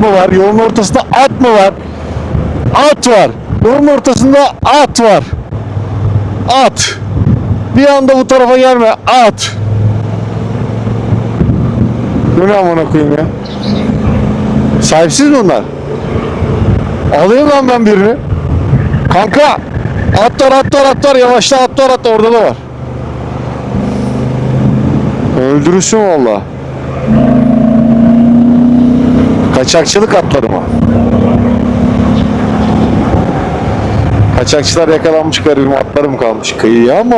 mı var? Yolun ortasında at mı var? At var. Yolun ortasında at var. At. Bir anda bu tarafa gelme. At. Ne amına koyayım ya? Sahipsiz bunlar? Alayım lan ben birini. Kanka. Atlar atlar atlar yavaşla atlar atlar orada da var. Öldürürsün valla. Kaçakçılık atları mı? Kaçakçılar yakalanmış garibim atlarım kalmış kıyıya ama